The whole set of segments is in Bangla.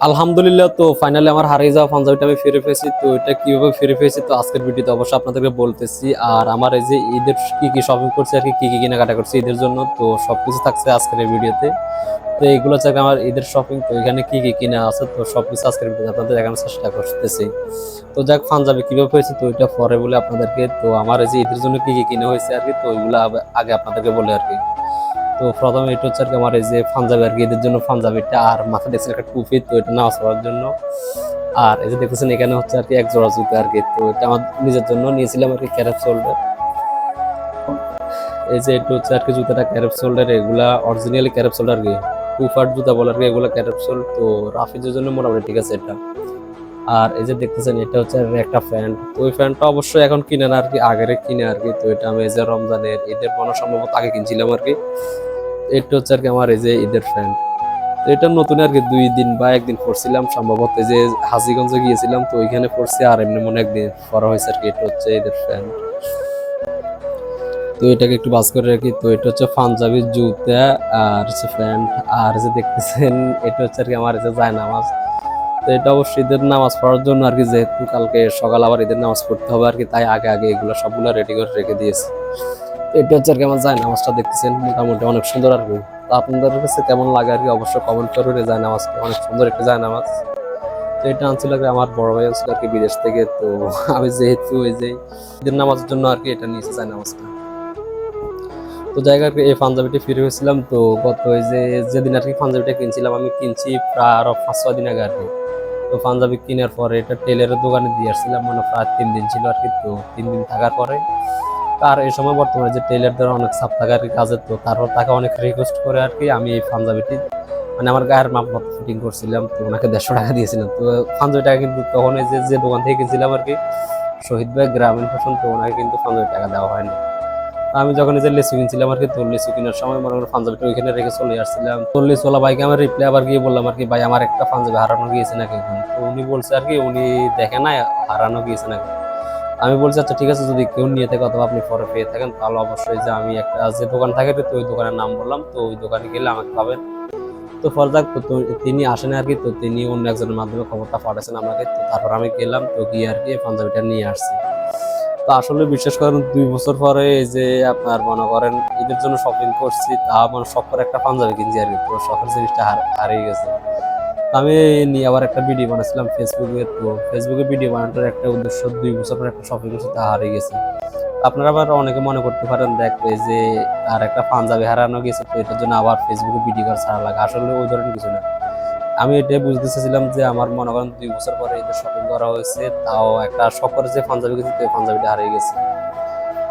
আলহামদুলিল্লাহ, তো ফাইনালি আমার হারিয়ে যাওয়া পাঞ্জাবিটা আমি ফিরে পেয়েছি। তো এটা কীভাবে ফিরে পেয়েছি, তো আজকের ভিডিওতে অবশ্যই আপনাদেরকে বলতেছি। আর আমার এই যে ঈদের কি কি শপিং করছি, আর কি কি কেনাকাটা করছি ঈদের জন্য, তো সবকিছু থাকছে আজকের এই ভিডিওতে। তো এইগুলো হচ্ছে আমার ঈদের শপিং তো এখানে কি কি কিনা আছে, তো সব কিছু আজকের ভিডিওতে আপনাদের দেখানোর চেষ্টা করতেছি। তো যাক, পাঞ্জাবি কীভাবে হয়েছে তো এটা পরে বলে আপনাদেরকে। তো আমার এই যে ঈদের জন্য কি কি কিনা হয়েছে, আর কি, তো ওইগুলো আগে আপনাদেরকে বলে, আর কি। তো প্রথমে এটা হচ্ছে আর কি আমার এই যে পাঞ্জাবি আর কি, এদের জন্য পাঞ্জাবিটা আর মাথা দেখছেন একটা টুপি, তো এটা নামাজ পড়ার জন্য। আর এই যে দেখতেছেন এখানে হচ্ছে আর কি এক জোড়া জুতো আর কি, তো এটা আমার নিজের জন্য নিয়েছিলাম আর কি ক্যারেপ সোল্ডার। এই যে এটা হচ্ছে আর কি জুতাটা ক্যারেপ সোল্ডার, এগুলা অরিজিনালি ক্যারেপ সোল্ডার কি টু ফাট জুতা বলে আর কি এগুলো ক্যারেপ সোল তো রাফিজের জন্য মোটামুটি ঠিক আছে এটা। আর এই যে দেখতেছেন, এটা হচ্ছে একটা তো ওই প্যান্টটা অবশ্যই এখন কিনে না আর কি, আগের কিনে আর কি। তো এটা আমি এই যে রমজানের ঈদের মনে সম্ভবত আগে কিনছিলাম আর কি। এটা হচ্ছে আর কি আমার এই যে ঈদের প্যান্ট তো এটা নতুন আর কি, দুই দিন বা একদিন পরছিলাম। সম্ভবত এই যে হাজিগঞ্জে গিয়েছিলাম, তো ওইখানে পরছি আর এমনি মনে একদিন পরা হয়েছে আর কি, এটা হচ্ছে ঈদের প্যান্ট তো এটাকে একটু বাস করে রাখি। তো এটা হচ্ছে পাঞ্জাবি জুতা আর হচ্ছে প্যান্ট আর যে দেখতেছেন, এটা হচ্ছে আর কি আমার এই যে যায় নামাজ তো এটা অবশ্যই ঈদের নামাজ পড়ার জন্য আর কি, যেহেতু কালকে সকাল আবার ঈদের নামাজ পড়তে হবে আর কি, তাই আগে আগে এগুলো সবগুলো রেডি করে রেখে দিয়েছি। এটা হচ্ছে আর কি আমার যায় নামাজটা দেখতেছেন, মোটামুটি অনেক সুন্দর আর কি। তো আপনাদের কাছে কেমন লাগে আর কি, অবশ্যই কমেন্ট করবেন যায় নামাজটা, অনেক সুন্দর একটা যায় নামাজ। তো এটা আনছিল আর কি আমার বড় ভাই আনছিল আর কি বিদেশ থেকে, তো আমি যেহেতু ওই যে ঈদের নামাজের জন্য আর কি এটা নিয়েছে যায় নামাজটা। তো জায়গা এই পাঞ্জাবিটি ফিরে হয়েছিলাম, তো গত ওই যে যেদিন আর কি পাঞ্জাবিটা কিনছিলাম, আমি কিনছি প্রায় আরও পাঁচ ছয় দিন আগে আর কি। তো পাঞ্জাবি কেনার পরে এটা টেলারের দোকানে দিয়ে আসছিলাম মানে প্রায় তিন দিন ছিল আর কি, তো তিন দিন থাকার পরে। তার এই সময় বর্তমানে যে টেলারদের অনেক চাপ থাকে আর কি কাজের, তো তারপর তাকে অনেক রিকোয়েস্ট করে আর কি আমি এই পাঞ্জাবিটি মানে আমার গায়ের মাপ মতো ফিটিং করছিলাম, তো ওনাকে দেড়শো টাকা দিয়েছিলাম। তো পাঞ্জাবিটা কিন্তু তখন যে যে দোকান থেকে কিনছিলাম আর কি, শহীদ ভাই গ্রামীণ ফ্যাশন তো ওনাকে কিন্তু পাঞ্জাবি টাকা দেওয়া হয়নি। আমি যখন যে লেসু কিনছিলাম আর কি, তো লেসু কেনার সময় মনে করো পাঞ্জাবিটা ওইখানে রেখে চলে আসছিলাম। তো লেসুওয়ালা ভাইকে আমার রিপ্লাই আবার গিয়ে বললাম আর কি, ভাই, আমার একটা পাঞ্জাবি হারানো গিয়েছে নাকি তো উনি বলছে আর কি, উনি দেখে না হারানো গিয়েছে নাকি? আমি বলছি আচ্ছা ঠিক আছে, যদি কেউ নিয়ে থাকে অথবা আপনি পরে পেয়ে থাকেন, তাহলে অবশ্যই যে আমি একটা যে দোকান থাকে তো ওই দোকানের নাম বললাম, তো ওই দোকানে গেলে আমাকে পাবেন। তো ফরজাক তো তো তিনি আসেন আর কি, তো তিনি অন্য একজনের মাধ্যমে খবরটা পাঠাচ্ছেন আমাকে, তো তারপর আমি গেলাম, তো গিয়ে আর কি পাঞ্জাবিটা নিয়ে আসছি। তো আসলে বিশ্বাস করেন দুই বছর পরে এই যে আপনার মনে করেন ঈদের জন্য শপিং করছি, তা মানে শখ করে একটা পাঞ্জাবি কিনছি আর কি তো শখের জিনিসটা হারিয়ে গেছে। আমি নিয়ে আবার একটা ভিডিও বানাচ্ছিলাম ফেসবুকে তো ফেসবুকে ভিডিও বানানোর একটা উদ্দেশ্য দুই বছর পরে একটা শপিং করছি, তা হারিয়ে গেছে। আপনারা আবার অনেকে মনে করতে পারেন দেখবে যে আর একটা পাঞ্জাবি হারানো গেছে, তো এটার জন্য আবার ফেসবুকে ভিডিও করা ছাড়া লাগে, আসলে ওই ধরনের কিছু না। আমি এটাই বুঝতে চাইছিলাম যে আমার মনে করেন দুই বছর পরে ঈদের শপিং করা হয়েছে, তাও একটা শখ যে পাঞ্জাবি গেছে তো পাঞ্জাবিটা হারিয়ে গেছে।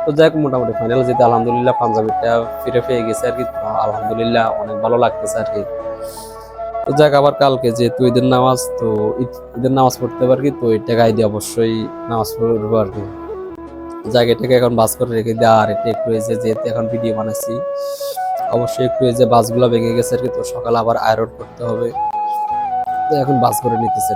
তো যাই হোক, মোটামুটি ফাইনাল যেতে আলহামদুলিল্লাহ পাঞ্জাবিটা ফিরে পেয়ে গেছে আর কি। আলহামদুলিল্লাহ অনেক ভালো লাগতেছে আর কি। তো যাক আবার কালকে যেহেতু ঈদের নামাজ, তো ঈদ- ঈদের নামাজ পড়তে পারি তো এই টাকায় দিয়ে অবশ্যই নামাজ পড়ব আর কি। যাক এটাকে এখন বাস করে রেখে দেওয়া আর এটা একটু যে, যেহেতু এখন ভিডিও বানাচ্ছি অবশ্যই একটু যে বাসগুলো ভেঙে গেছে আর কি, তো সকালে আবার আয়রন করতে হবে। এখন বাস করে নিতেছে।